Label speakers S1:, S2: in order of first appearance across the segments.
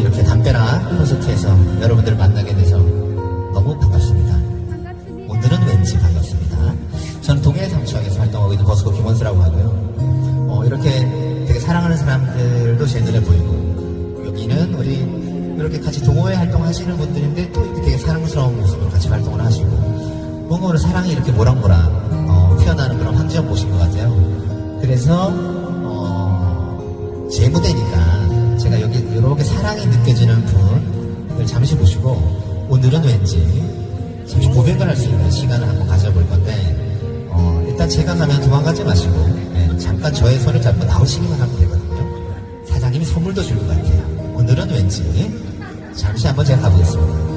S1: 이렇게 담배나 콘서트에서 여러분들을 만나게 돼서 너무 반갑습니다. 오늘은 왠지 반갑습니다. 저는 동해 상추학에서 활동하고 있는 버스코 김원수라고 하고요. 어, 이렇게 되게 사랑하는 사람들도 제 눈에 보이고 여기는 우리 이렇게 같이 동호회 활동하시는 분들인데 또 이렇게 되게 사랑스러운 모습으로 같이 활동을 하시고 뭔가 오늘 사랑이 이렇게 모락모락 어, 피어나는 그런 황지연 모신 것 같아요. 그래서 어, 제 무대니까 사랑이 느껴지는 분을 잠시 모시고 오늘은 왠지 잠시 고백을 할 수 있는 시간을 한번 가져볼 건데 어, 일단 제가 가면 도망가지 마시고 예, 잠깐 저의 손을 잡고 나오시기만 하면 되거든요. 사장님이 선물도 줄 것 같아요. 오늘은 왠지 잠시 한번 제가 가보겠습니다.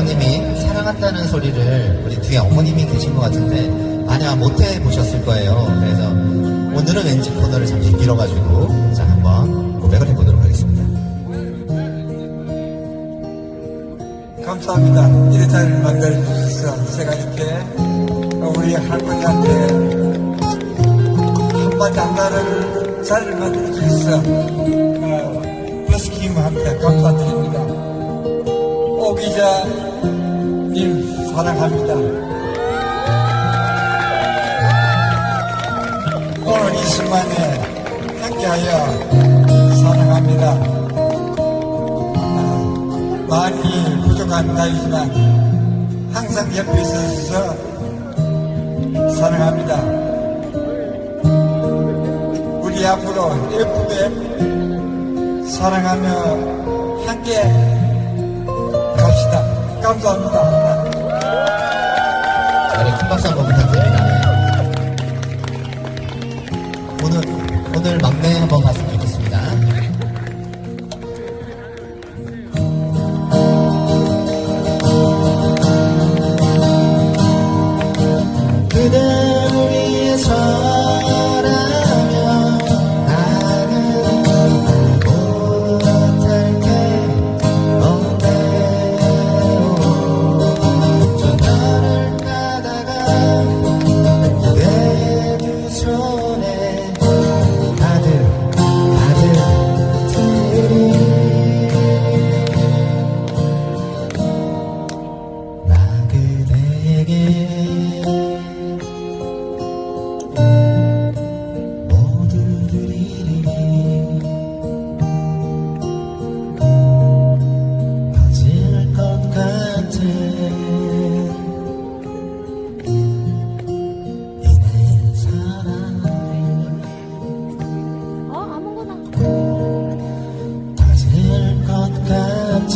S1: 아버님이 사랑한다는 소리를 우리 뒤에 어머님이 계신 것 같은데 아마 못해 보셨을 거예요. 그래서 오늘은 왠지 코너를 잠시 빌어가지고 자 한번 고백을 해보도록 하겠습니다.
S2: 감사합니다. 자리를 만들어주셔서 제가 이렇게 우리 할머니한테 한마디 안가를 자리를 만들어주셔서 어, 버스킹한테 감사드립니다. 오기자님 사랑합니다. 오늘 이 순간에 함께하여 사랑합니다. 아, 많이 부족한 나이지만 항상 옆에 있어서 사랑합니다. 우리 앞으로 예쁘게 사랑하며 함께 갑시다. 감사합니다.
S1: 저를 큰 박수 한번 부탁드립니다. 오늘 오늘 막내 한번 봤습니다.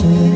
S1: say